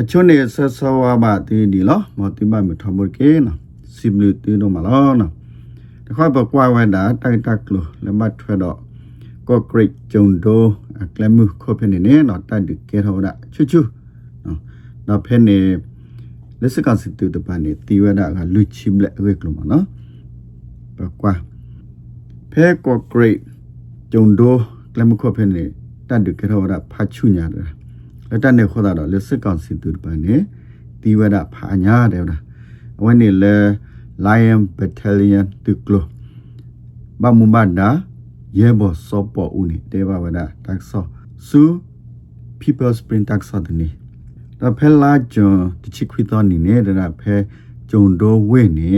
အချွန်းနေဆဆဝါဘာတီဒီလောမတိမမထမကေနစိဘလူတီနိုမလောနတခါပကွာဝဲတာတိုက်တက်လို့လက်မထွဲတော့ကော့ဂရိတ်ဂျုံဒိုကလမှုခေါဖနေနေတော့တိုက်ဒီကေထောဒါချူချူနော်တော့ဖဲနေလက်စကစစ်တူတပန်နေတီဝဒကလူချိမလက်ဝဲကလို့မနော်ပကွာဖဲကော့ဂရိတ်ဂျုံဒိုကလမှုခေါဖနေတိုက်ဒီကေထောဒါဖာချူညာတယ် လက်တက်နေခေါ်တာတော့လက်စစ်ကောင်စီတူပန်နေတီဝဒဖာညာတယ်ဗျာဝင်းနေလေ Lion Battalion တူကလိုဘာမူဘာဒါယေဘောစောပေါ်ဦးနေတေဘာဝဒတက်ဆောစူ People Spring တက်ဆောတနေတော့ဖဲလာဂျွန်တချီခွီတော်နေနေတာဖဲဂျုံဒိုဝဲနေ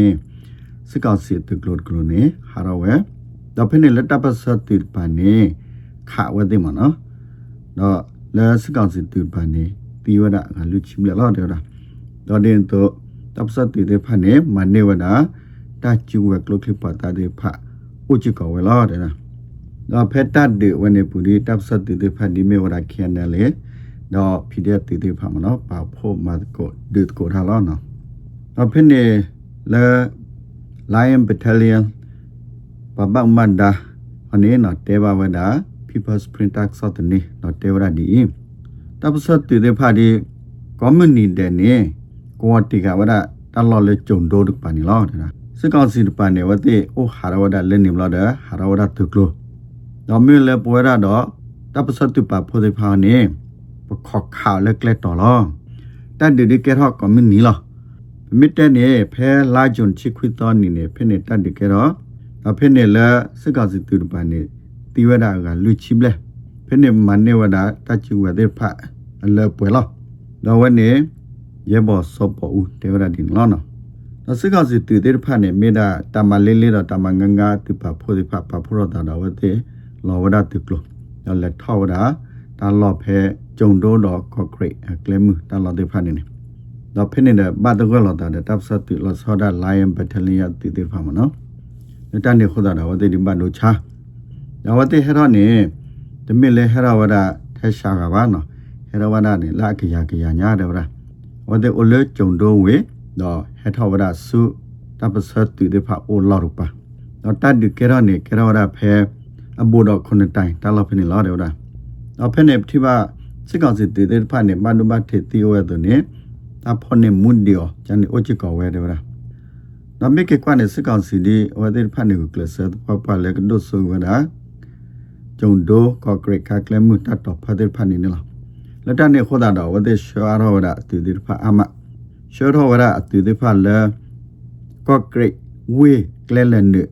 စစ်ကောင်စီတူကလိုကလိုနေဟာရဝဲတော့ဖဲနေလက်တပတ်ဆတ်တူပန်နေခါဝဲတယ်မနော်တော့ လဲစကောင်စီတူပန်နေတီဝဒကလူချိမလဲတော့တယ်တော့တော့ den to တပ်စတ်တေဖာနေမနေဝဒတာချူဝကလခလပတာတေဖာဥချကဝဲလာတယ်နော်တော့ဖက်တတ်ဒီဝနေပူဒီတပ်စတ်တေဖာဒီမေဝဒခ ्यान တယ်လေတော့ဖီဒီတေတေဖာမနော်ပါဖို့မတ်ကိုဒုတ်ကိုထားလောနော်တော့ဖင်းနေလဲ Lion Battalion ပပမန်ဒါအနေနော်တေဘဝဒ People's Print Tax စတဲ့နေတော့တေဝရဒီတပ်စတ်တေဖာဒီ community တဲ့နေကိုတီကဝဒတလော်လေဂျုံဒိုဒုပန်နီလောတဲ့စကောစီဒပန်နေဝတိအိုဟာရဝဒလဲနေမလောတဲ့ဟာရဝဒတုကလိုတော့မြေလေပွဲရတော့တပစတုပဖိုဒီဖာနေပခောက်ခါလက်လက်တော်လောတတ်ဒီဒီကဲတော့ကမင်းနီလောမိတဲ့နေဖဲလာဂျွန်ချီခွီတော်နီနေဖဲနေတတ်ဒီကဲတော့အဖဲနေလဲစကောစီတူဒပန်နေ တီဝဒကလူချိဘလဲဖဲနေမန်နေဝဒတချူဝတဲ့ဖာအလဲပွဲလောတော့ဝနေ ye bo so po u te ra din lo no no se ka si tu de pha ne me da ta ma le le da ta ma nga nga tu pa pho di pha pa pho ro da da wa te lo wa da tu klo no le tho wa da ta lo phe jong do do ko great claim ta lo de pha ne ne no phe ne da ba da ko lo da da tap sa tu lo so da lion battalion tu de pha ma no ne ta ne kho da da wa te di ba no cha da wa te he ro ne de me le he ra wa da the sha ga ba no he ra wa da ne la ka ya ka ya nya da wa da ဝတဲ့အိုလေဂျုံဒိုဝေတော့ဟထဝရဆုတပစတ်တူတဲ့ဖာအိုလာရပါတော့တတ်ဒီကေရနေကေရဝရဖဲအဘူတော့ခုနှစ်တိုင်တလောက်ဖနေလာတယ်တော့တော့ဖဲနေတိပါစစ်ကောင်စစ်တဲ့ဖာနေမနုမထေတီယဝဲတော့နေအဖောနေမွန်ဒီယောကျန်နေအိုချကောဝဲတယ်ဗျာနော်မိကေကွာနေစစ်ကောင်စီဒီဝတဲ့ဖာနေကိုကလဆတ်ပပလက်ဒုဆုဝဒါ ဂျုံဒိုကော့ဂရိတ်ကကလမှုတတ်တော့ဖတဲ့ဖာနေနေလားလက်တနေခေါ်တာတော့ဝတဲ့ရှောရဝရအတူဒီဖာအမရှောရဝရအတူဒီဖာလဲကော့ဂရိတ်ဝေကလဲလန်နေ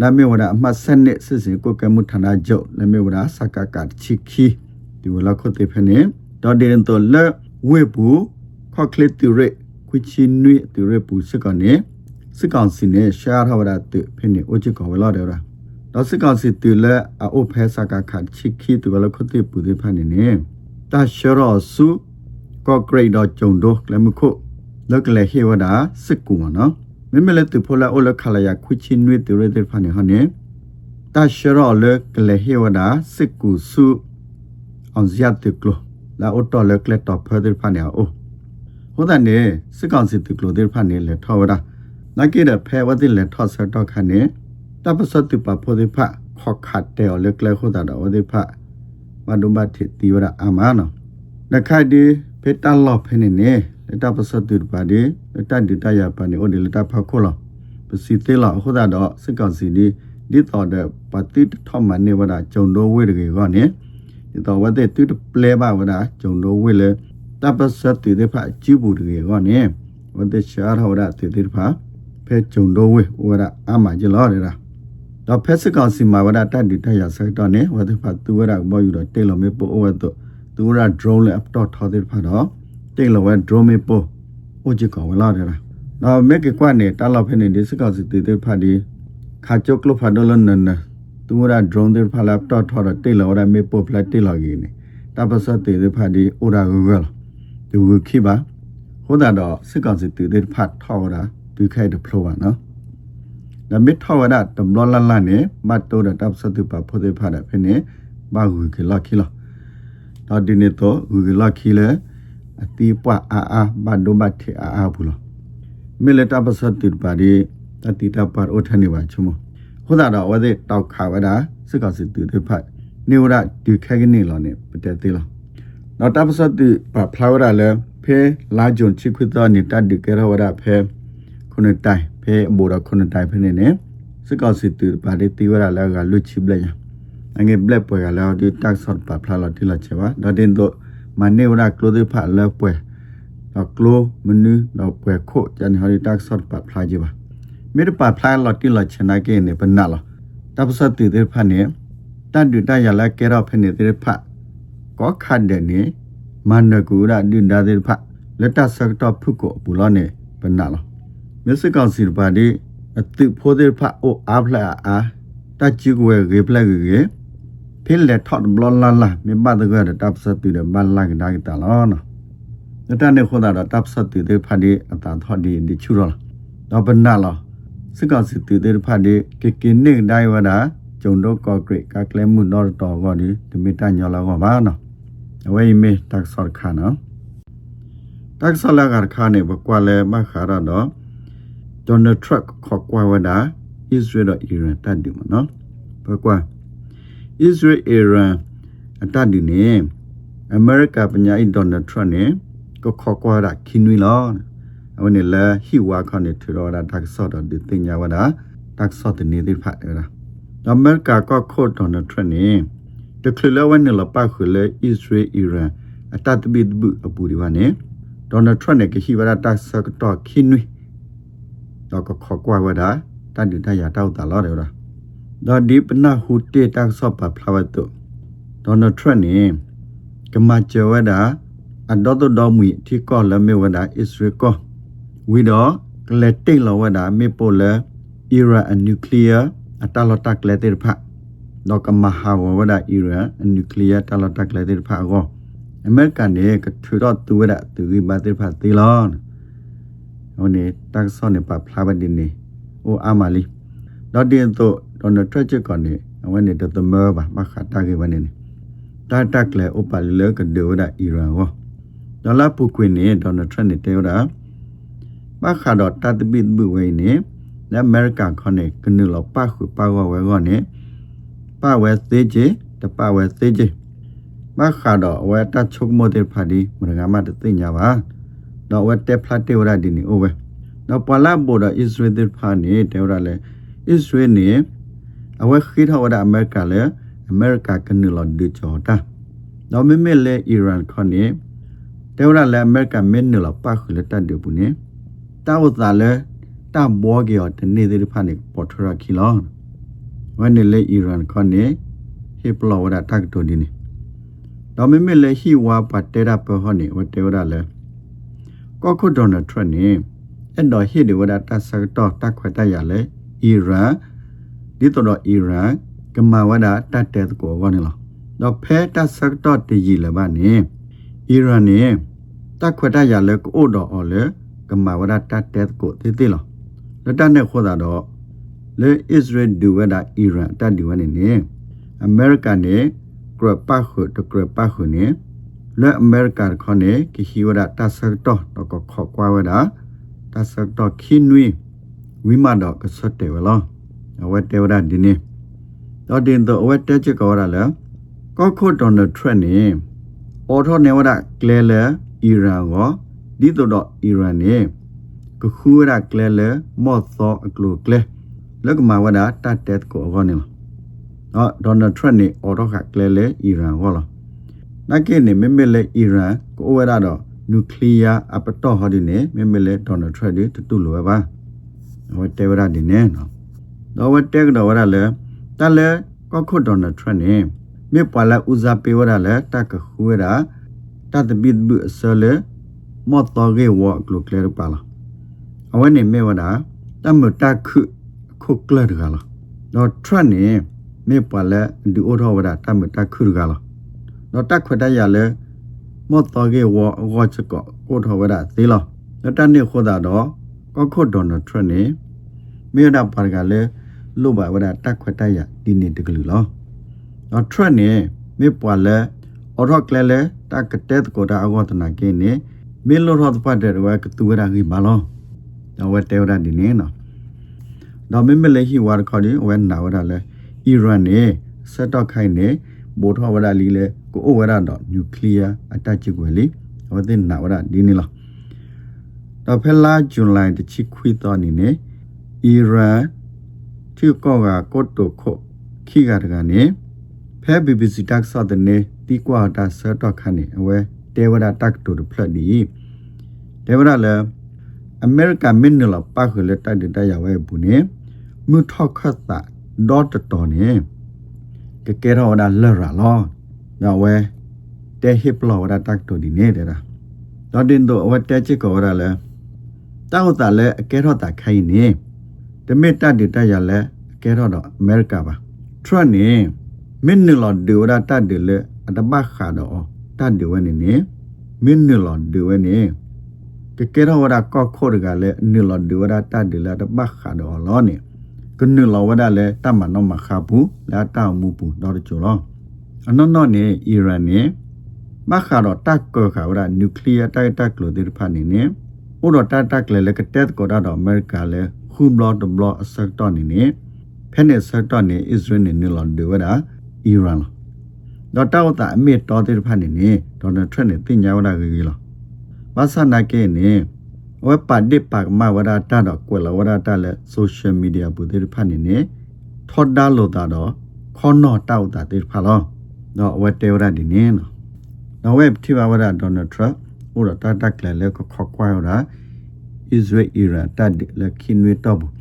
လာမေဝရအမဆန်နေစစ်စစ်ကိုကမှုဌာနချုပ်လာမေဝရစကကတ်ချီခီဒီဝလာခေါ်တဲ့ဖနေတော့ဒီရင်တော့လဲဝေဘူးခေါကလစ်တူရခွချီနွေတူရပူစကနေစကောင်စီနေရှာရဝရတူဖနေအိုချီကောဝလာတယ်ရာ တော့စကောင်စီတူလဲအိုဖဲစကကတ်ချီခီတူဝလာခေါ်တဲ့ပူဒီဖနေနေတာရှရောစုကော့ဂရိတ်တော့ဂျုံတို့လည်းမခုလက်ကလေးဟေဝဒါစစ်ကူမနော်မမလက်တူဖိုလာအိုလခလာယခွချင်းနွေတူရတဲ့ဖာနေဟနေတာရှရောလက်ကလေးဟေဝဒါစစ်ကူစုအောင်ဇယတ်တကလလာအိုတော်လက်ကလက်တော့ဖတဲ့ဖာနေအိုဟိုတဲ့နေစစ်ကောင်စစ်တကလတဲ့ဖာနေလေထောဝဒါနကိတဲ့ဖဲဝတဲ့လေထောဆတော့ခနေ တပစတုပဖိုတဲ့ဖာခေါခတ်တဲ့လက်ကလေးဟိုတာတော့ဝတဲ့ဖာမဒုမတိတိဝရအာမနောနခတ်ဒီဖေတလောဖနေနေလတပစတုပါဒီလတဒီတရပါနေအိုဒီလတဖခိုလောပစီတေလာဟိုဒါတော့စကောင်စီဒီဒီတော်တဲ့ပတိထမနေဝဒဂျုံတော်ဝေတွေကနေဒီတော်ဝတဲ့တူပလေပါဝဒဂျုံတော်ဝေလေတပစတုတဲ့ဖအကြည့်ဘူးတွေကနေဝတဲ့ရှာရဝဒတေတေဖဖဲဂျုံတော်ဝေဝဒအာမကြလောရတာ တော့ဖက်စကောင်စီမှာဝဒတတ်ဒီတရဆက်တော့နေဝဒဖတ်သူဝဒမောယူတော့တေလမေပိုဝဒတော့သူဝဒ drone လေ update ထားတဲ့ဖတ်တော့တေလဝဒ drone မေပိုအိုချကောဝလာတယ်လားတော့မေကကွနေတာလောက်ဖနေဒီစကောင်စီတေတေဖတ်ဒီခါချုတ်လို့ဖတ်တော့လနနသူဝဒ drone တဲ့ဖတ် laptop ထားတော့တေလဝဒမေပိုဖလက်တေလကြီးနေတပစတေတေဖတ်ဒီအိုဒါဂူဂလသူခိပါဟိုဒါတော့စကောင်စီတေတေဖတ်ထောက်တာသူခိုက်တဲ့ flow ပါနော် နမစ်ထဝဒတမလလလနေမတ်တိုဒတပ်စတုပဖိုဒေဖာဒဖနေဘာဂူကလခိလတော့ဒီနေတော့ဂူကလခိလေအတီးပွားအာအာဘာဒိုဘတ်ထေအာအာဘူးလားမေလတာပစတ်တိပါဒီတတိတာပါအိုထနေပါချုံမဟိုဒါတော့ဝဒေတောက်ခါဝဒါစကစစ်တူတွေဖတ်နေဝရဒီခဲကနေလောနေပတဲ့သေးလားတော့တပစတ်တိပါဖလာဝရလဲဖဲလာဂျွန်ချိခွတ်တော်နေတတ်ဒီကရဝရဖဲခုနတိုင် ဖဲအဘူရခုနတိုင်ဖဲနေနေစကစစ်တူပါဒီတီဝရလဲကလွချိပလက်ရအငယ်ဘလက်ပွဲကလည်းဒီတက်ဆော့ပါဖလာလာတိလာချေပါတော့တင်တော့မနေဝရကလိုဒီဖတ်လဲပွဲတော့ကလိုမနူတော့ပွဲခို့ဂျန်ဟာရီတက်ဆော့ပါဖလာကြပါမေတပါဖလာလာတိလာချနာကေနေပနာလာတပစတ်တီတဲ့ဖတ်နေတတ်တူတရလာကဲတော့ဖနေတဲ့ဖတ်ကောခတ်တဲ့နေမန္နကူရဒိဒါတဲ့ဖတ်လက်တဆက်တော့ဖုကိုပူလောနေပနာလာ မစ္စကောင်စီပါဒီအတိဖိုးတဲ့ဖတ်အိုအားဖလာအားတချီကွယ်ရေပလက်ရေဖိလက်ထော့ဘလလာလာမြမတကရတပ်စတူတဲ့မလာကဒါကတလောနော်နတနေခေါ်တာတပ်စတူတဲ့ဖတ်ဒီအတာထော့ဒီဒီချူရောတော့ပနာလောစကောစီတူတဲ့ဖတ်ဒီကေကေနေဒိုင်ဝဒါဂျုံတော့ကော့ဂရိတ်ကကလဲမှုတော့တော်ကောဒီဒီမီတညောလောကပါနော်အဝေးမေတက်ဆော့ခါနော်တက်ဆော့လာကခါနေဘကွာလဲမခါရတော့ ဒေါ်နယ်ထရက်ခေါ်ကွာဝဒါဣသရေလအီရန်တတ်ဒီမနော်ဘကွာဣသရေလအီရန်အတတ်ဒီနေအမေရိကပညာဣဒေါ်နယ်ထရက်နေကိုခေါ်ကွာတာခင်းနွေလောအဝနေလဲဟီဝါခနဲ့ထရောတာတက်ဆော့တော့ဒီတင်ညာဝဒါတက်ဆော့တဲ့နေဒီဖတ်ရတာအမေရိကကခို့ဒေါ်နယ်ထရက်နေတခလဝနလပါခလေဣသရေလအီရန်အတတ်ဘိဒဘူးအပူဒီဝနေဒေါ်နယ်ထရက်နေကဟီဝါတက်ဆော့တော့ခင်းနွေ တော့ကခေါ်ကွာဝဒါတန်တူတရတောက်တာလောတယ်လားတော့ဒီပနာဟူတေတက်ဆော့ပါဖလာဝတ်တော့ဒေါ်နယ်ထရက်နေကမချဝဒါအဒေါ်တော်မူတီကောလမေဝဒါဣသရေကောဝီတော့ကလက်တိတ်လောဝဒါမေပိုလာအီရန်အနျူကလ িয়ার အတလတက်လက်တေဖာတော့ကမဟာဝဝဒါအီရန်အနျူကလ িয়ার တလတက်လက်တေဖာကောအမေရိကန်နေကထူတော့သူဝဒါသူဝိပါတေဖာတီလောဟို နော်နေတက်ဆော့နေပါဖလာဘဒီနေအိုအာမာလီဒေါ်ဒီန်တို့ဒေါ်နထရက်ချစ်ကနေဝနေတသမဘာမခတာကေဝနေတာတက်လေဥပလီလကဒေဝဒအီရန်ဝဒေါ်လာပူကွင်းနေဒေါ်နထရက်နေတေဝဒမခတော့တတ်ပိဘဝိနေနဲ့အမေရိကန်ခေါနေကနုလောပခုပဝဝဲခေါနေပဝဲသေးချေတပဝဲသေးချေမခါတော့ဝဲတချုပ်မတဲ့ဖာဒီမရငါမတသိညာပါ တော့ဝတ်တက်ဖလာတေဝရဒီနီအိုဝဲတော့ပလာဘောဒါအစ္စရေးဒ်ဖာနီတေဝရလေအစ္စရေးနီအဝဲခိထဝဒအမေရိကလေအမေရိကကနူလော်ဒီချောတာတော့မေမေလေအီရန်ခေါနီတေဝရလေအမေရိကမင်းနူလော်ပါခူလေတတ်ဒီပူနီတာဝတာလေတာဘောဂီယောတနေဒီဖာနီပေါ်ထရာခီလောဝနေလေအီရန်ခေါနီဟေပလောဝဒတက်တိုဒီနီတော့မေမေလေဟီဝါပတေရာပဟောနီဝတေဝရလေ ကောခုဒေါ်နယ်ထရနေအဲ့တော့ဟီဒီဝဒတဆတော့တက်ခွတ်တရလေအီရန်ဒီတော့အီရန်ကမဝဒတတ်တဲ့ကိုကောနေလောတော့ဖဲတဆတော့တည်လေပါနေအီရန်နေတက်ခွတ်တရလေကိုတော့အော်လေကမဝဒတတ်တဲ့ကိုတည်တည်လောလက်တနဲ့ခေါ်တာတော့လေဣသရေလဒူဝဒါအီရန်တတ်ဒီဝနေနေအမေရိကန်နေကရပတ်ခုတကရပတ်ခုနေ လေအမေရိကန်ခေါနေကဟီဝဒါတဆတ်တော့တော့ခေါ်ကွာဝဒါတဆတ်တော့ခင်းနွေဝိမတော့ကဆွတ်တယ်ဝလောအဝတ်တေဝဒါဒီနေတော့တင်တော့အဝတ်တဲချကောရလဲကောခုဒေါ်နယ်ထရက်နေအော်ထောနေဝဒါကလဲလဲအီရန်ကိုဒီတော့အီရန်နေကခူရကလဲလဲမော့သောအကလုကလဲလကမဝဒတတ်တက်ကိုဂောနေနော်ဒေါ်နယ်ထရန့်နေအော်တော့ကကလဲလဲအီရန်ဟောလား နကိနေမမေလဲအီရန်ကိုဝရတော့နျူကလ িয়ার အပတော့ဟောဒီနေမမေလဲဒေါ်နယ်ထရန့်ဒီတူလိုပဲပါဝတ်တေဝရဒီနေနော်တော့ဝတ်တက်တော့ဝရလဲတလဲကောခုဒေါ်နယ်ထရန့်နေမြေပလာဥဇာပေဝရလဲတကခူရတတ်ဘိဒ်ဘဆလဲမော့တော်ကေဝကလုကလဲပါလားအဝနေမေဝဒတမတခုခုကလဒကလာတော့ထရနေမေပလဲဒီအိုထောဝဒတမတခုကလာ တော့တက်ခွတ်တရလဲမော့တော်ကေဝဝချကောကိုထောဝဒသေးလားတော့တနေ့ခေါ်တာတော့ကောခုတ်တော်နထရနေမေဒပါကလဲလုဘဝဒတက်ခွတ်တရဒီနေ့တကလူလားတော့ထရနေမေပလဲအော်တော့ကလဲလဲတကတဲ့ကိုတာအောတနာကင်းနေမင်းလို့တော့ပတ်တဲ့ဝဲကတူရကြီးမလောတော့ဝဲတဲရဒီနေနော်တော့မင်းမလေးဟီဝါခေါ်ဒီဝဲနာဝရလဲအီရန်နေဆက်တော့ခိုင်းနေ ဘိုးထောဝရလီလဲကိုအိုဝရတော့နျူကလ িয়ার အတချစ်ွယ်လီဝတဲ့နာဝရဒီနေလားတော့ဖဲလာဇွန်လတချီခွီတော့နေနေအီရန်ချီကောကကိုတိုခိုခိကတကနေဖဲ BBC တက်ဆော့တဲ့နေတီကွာတာဆတ်တော့ခနေအဝဲတေဝရတက်တူဖလက်ဒီတေဝရလဲအမေရိကန်မင်းနလပါခလက်တက်တဲ့ရဝဲဘူးနေမြထောက်ခတ်တာဒေါ်တတော်နေ ကကဲရောဒါလရလောညဝဲတဲဟစ်လောဒါတက်တူဒီနေတဲ့လားတော့တင်တော့အဝဲတဲချစ်ကောရလဲတောက်တာလဲအကဲတော့တာခိုင်းနေတမစ်တက်တဲ့တက်ရလဲအကဲတော့တော့အမေရိကပါထရနေမင်းနလဒေဝရတက်တယ်လေအတဘခါတော့တတ်တယ်ဝဲနေနေမင်းနလဒေဝဲနေကကဲတော့ဝရကော့ခိုရကလည်းနလဒေဝရတတ်တယ်လေတဘခါတော့လောနေ ကနလဝဒလည်းတမနောမခဘူးလာတောက်မှုပူတော့ကြလောအနော်နော်နေအီရန်နေမခါတော့တက်ကောခါဝရနျူကလ িয়ার တိုက်တက်လို့ဒီဖာနေနေဥတော့တက်တက်လေလေကတက်ကောတော့အမေရိကလည်းခုဘလော့ဒဘလော့အဆက်တော့နေနေဖဲနေဆက်တော့နေအစ္စရေးနေနလဒေဝရအီရန်တော့တောက်တာအမေတော်တဲ့ဖာနေနေဒေါ်နယ်ထရန့်နေတင်ညာဝဒကြီးလောဘာသာနာကေနေ ဝက်ပါဒစ်ပါမဝဒတာတော့ကွယ်လဝဒတာလဲဆိုရှယ်မီဒီယာဘူတဲ့ဖာနေနေထော်ဒါလို့တာတော့ခေါနောတောက်တာတဲ့ဖာလောတော့ဝက်တေဝဒဒီနေနော်နော်ဝက်တိဝဝဒဒေါ်နယ်ထရန့်ဟိုတော့တာတက်လဲလဲခေါ်ကွာရတာ Israel Iran တတ်လဲခင်းဝေတော့ဘူး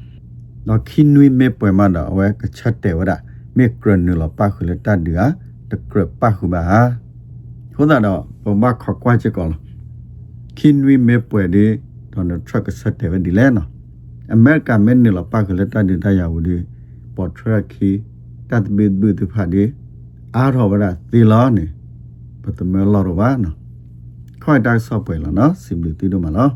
တော့ခင်းဝေမေပွဲမှာတော့ဝဲကချက်တယ်ဝဒမေကရနလပါခလတတ်ဒီဟာတကရပါခုပါဟိုတော့ဘမခကွာချကောခင်းဝေမေပွဲဒီ တော့ထရက်ဆက်တယ်ဝဒီလဲနော်အမေရိကမင်းနလပါခလတတ်ဒီတရဝဒီပေါ်ထရက်ခီတတ်ဘစ်ဘတ်ဖာဒီအားရောဝဒသီလာနေပတမဲလာရောဘာနော်ခွိုင်တိုက်ဆော့ပွဲလာနော်စင်ဘလီတီတို့မလား